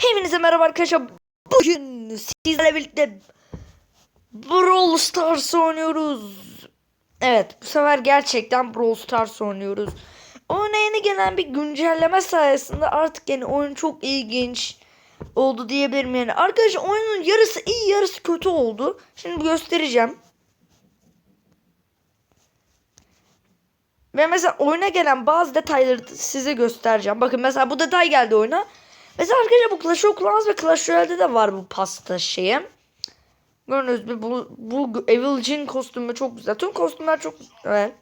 Hepinize merhaba arkadaşlar. Bugün sizlerle birlikte Brawl Stars oynuyoruz. Evet bu sefer gerçekten Brawl Stars oynuyoruz. Oyuna yeni gelen bir güncelleme sayesinde artık yani oyun çok ilginç oldu diyebilirim yani. Arkadaşlar oyunun yarısı iyi yarısı kötü oldu. Şimdi göstereceğim. Ve mesela oyuna gelen bazı detayları size göstereceğim. Bakın mesela bu detay geldi oyuna. Mesela arkadaşlar bu Clash of Clans ve Clash Royale'de de var bu pasta şeyi. Gördünüz mü? Bu, bu Evil Jin kostümü çok güzel. Tüm kostümler çok güzel.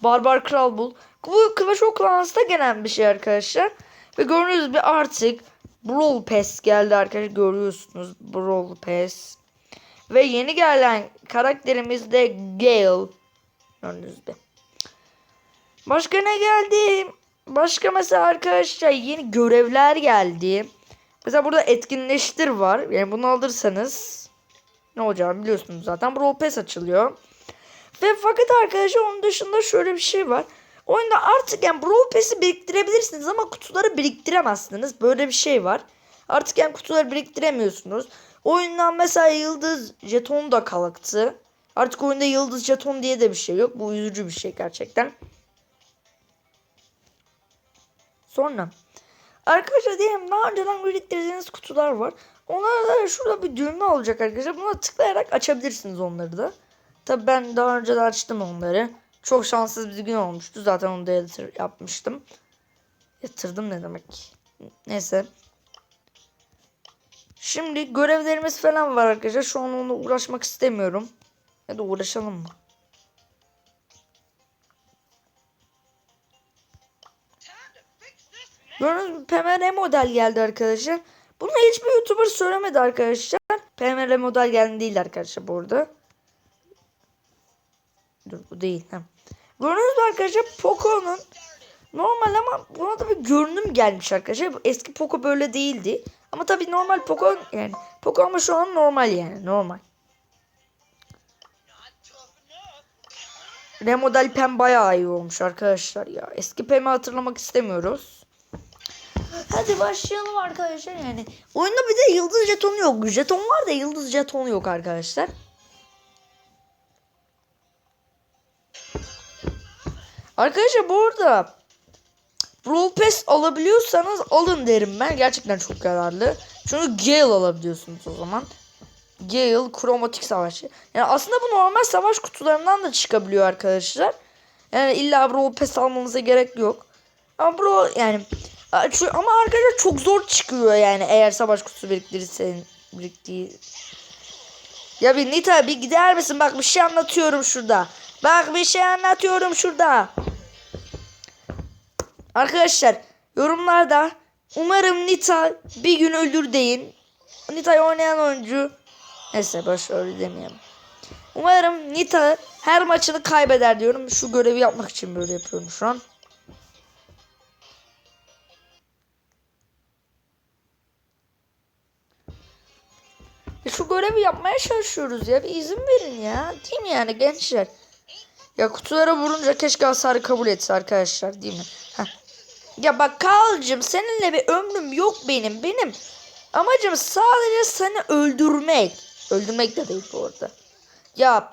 Barbar Kral Bul. Bu Clash of Clans'ta gelen bir şey arkadaşlar. Ve gördüğünüz gibi artık Brawl Pass geldi arkadaşlar. Görüyorsunuz Brawl Pass. Ve yeni gelen karakterimiz de Gale. Gördüğünüz gibi. Başka ne geldi? Başka mesela arkadaşlar yeni görevler geldi. Mesela burada etkinleştir var. Yani bunu alırsanız ne olacağını biliyorsunuz zaten. Brawl Pass açılıyor. Ve fakat arkadaşlar onun dışında şöyle bir şey var. Oyunda artık yani Brawl Pass'i biriktirebilirsiniz ama kutuları biriktiremezsiniz. Böyle bir şey var. Artık yani kutuları biriktiremiyorsunuz. Oyundan mesela yıldız jeton da kalktı. Artık oyunda yıldız jeton diye de bir şey yok. Bu üzücü bir şey gerçekten. Sonra arkadaşlar diyelim daha önceden biriktirdiğiniz kutular var. Onlara da şurada bir düğme olacak arkadaşlar. Buna tıklayarak açabilirsiniz onları da. Tabi ben daha önce de açtım onları. Çok şanssız bir gün olmuştu. Zaten onu da yatır, yapmıştım. Yatırdım ne demek. Neyse. Şimdi görevlerimiz falan var arkadaşlar. Şu an onunla uğraşmak istemiyorum. Ya da uğraşalım mı? Gördüğünüz PMR model geldi arkadaşlar. Bunu hiçbir YouTuber söylemedi arkadaşlar. PMR model geldi değil arkadaşlar bu arada. Dur bu değil. Ha. Gördüğünüz gibi arkadaşlar Poco'nun normal ama buna da bir görünüm gelmiş arkadaşlar. Eski Poco böyle değildi. Ama tabii normal Poco yani Poco ama şu an normal yani normal. Remodel Pem bayağı iyi olmuş arkadaşlar ya. Eski Pem'i hatırlamak istemiyoruz. Hadi başlayalım arkadaşlar yani. Oyunda bir de yıldız jetonu yok. Jeton var da yıldız jetonu yok arkadaşlar. Arkadaşlar bu arada Brawl Pass alabiliyorsanız alın derim ben. Gerçekten çok yararlı. Çünkü Gale alabiliyorsunuz o zaman. Gale kromatik savaşçı. Yani aslında bu normal savaş kutularından da çıkabiliyor arkadaşlar. Yani illa Brawl Pass almanıza gerek yok. Ama bro yani ama arkadaşlar çok zor çıkıyor yani eğer savaş kutusu biriktirirsen biriktiği. Ya bir Nita bir gider misin? Bak bir şey anlatıyorum şurada. Bak bir şey anlatıyorum şurada. Arkadaşlar yorumlarda umarım Nita bir gün ölür deyin. Nita'yı oynayan oyuncu neyse boş öyle. Umarım Nita her maçını kaybeder diyorum. Şu görevi yapmak için böyle yapıyorum şu an. Şu görevi yapmaya çalışıyoruz ya. Bir izin verin ya. Değil mi yani gençler? Ya kutulara vurunca keşke hasarı kabul etse arkadaşlar değil mi? Heh. Ya bak Kalcım seninle bir ömrüm yok benim. Benim amacım sadece seni öldürmek. Öldürmek de değil bu arada. Ya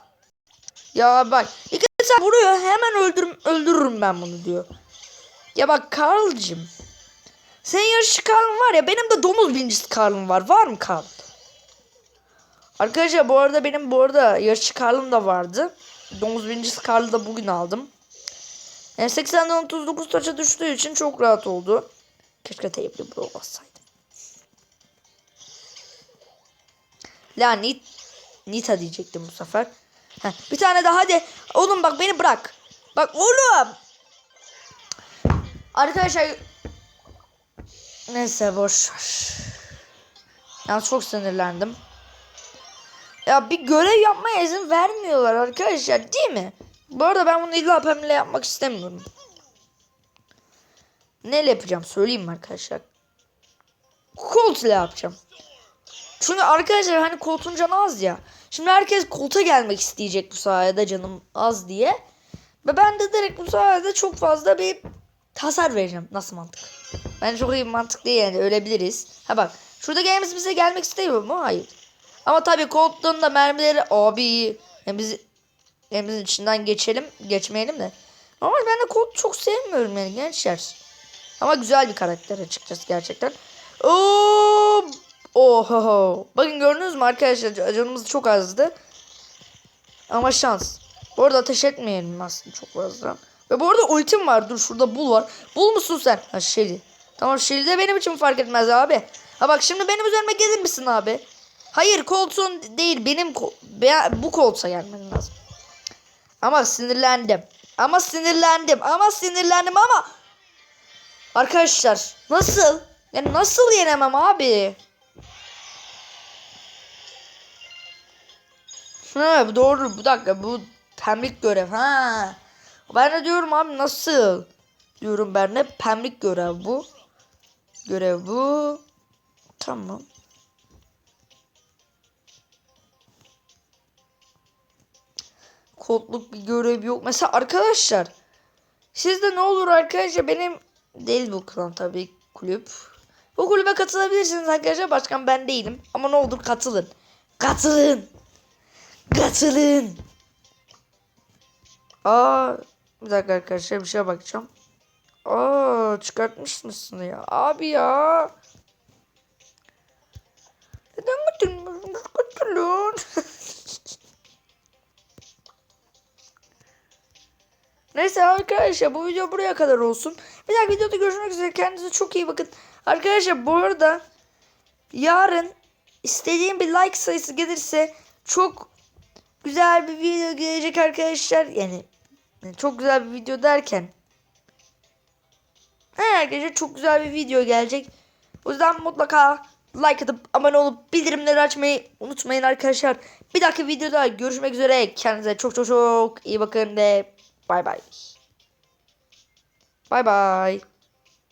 ya bak iki sen vuruyor hemen öldürüm, öldürürüm ben bunu diyor. Ya bak Karl'cım. Senin yarışçı Karl'ın var ya benim de domuz bincisi Karl'ım var. Var mı Karl? Arkadaşlar bu arada benim bu arada yarışçı Karl'ım da vardı. Domuz bincisi Karl'ı da bugün aldım. Yani 80'den 39 taça düştüğü için çok rahat oldu. Keşke teyipli bro olsaydım. La Nit Nita diyecektim bu sefer. Heh, bir tane daha hadi. Oğlum bak beni bırak. Bak oğlum. Arkadaşlar Neyse boş ver. Yani çok sinirlendim. Ya bir görev yapmaya izin vermiyorlar arkadaşlar değil mi? Bu arada ben bunu illa Pam'le yapmak istemiyorum. Neyle yapacağım söyleyeyim mi arkadaşlar? Colt ile yapacağım. Çünkü arkadaşlar hani Colt'un canı az ya. Şimdi herkes Colt'a gelmek isteyecek bu sayede canım az diye. Ve ben de direkt bu sayede çok fazla bir hasar vereceğim. Nasıl mantık? Bence çok iyi mantık değil yani ölebiliriz. Ha bak şurada gemimiz bize gelmek istemiyor mu? Hayır. Ama tabii Colt'un da mermileri abi hem bizi gemimizin içinden geçelim geçmeyelim de. Ama ben de Colt çok sevmiyorum yani gençler. Ama güzel bir karakter açıkçası gerçekten. Oo! Oho. Bakın gördünüz mü arkadaşlar canımız çok azdı. Ama şans. Bu arada ateş etmeyelim aslında çok fazla. Ve bu arada ultim var. Dur şurada bul var. Bul musun sen? Ha Shelly. Tamam Shelly de benim için fark etmez abi. Ha bak şimdi benim üzerime gelir misin abi? Hayır Colt'un değil benim bu Colt'a gelmen lazım. Ama sinirlendim. Ama sinirlendim. Ama sinirlendim ama Arkadaşlar nasıl? Yani nasıl yenemem abi? Ha doğru. Bu dakika bu pemlik görev. Ha. Ben de diyorum abi nasıl? Diyorum ben de pemlik görev bu. Görev bu. Tamam. Kodluk bir görev yok. Mesela arkadaşlar sizde ne olur arkadaşlar benim değil bu klan tabii kulüp. Bu kulübe katılabilirsiniz arkadaşlar. Başkan ben değilim. Ama ne olur katılın. Katılın. Katılın. Aa, bir dakika arkadaşlar bir şeye bakacağım. Aa, çıkartmış mısın ya? Abi ya. Neden Neyse arkadaşlar bu video buraya kadar olsun. Bir dahaki videoda görüşmek üzere. Kendinize çok iyi bakın. Arkadaşlar bu arada yarın istediğim bir like sayısı gelirse çok güzel bir video gelecek arkadaşlar. Yani yani çok güzel bir video derken He arkadaşlar çok güzel bir video gelecek. O yüzden mutlaka like atıp abone olup bildirimleri açmayı unutmayın arkadaşlar. Bir dahaki videoda görüşmek üzere. Kendinize çok çok çok iyi bakın ve Bye bye. Bye bye.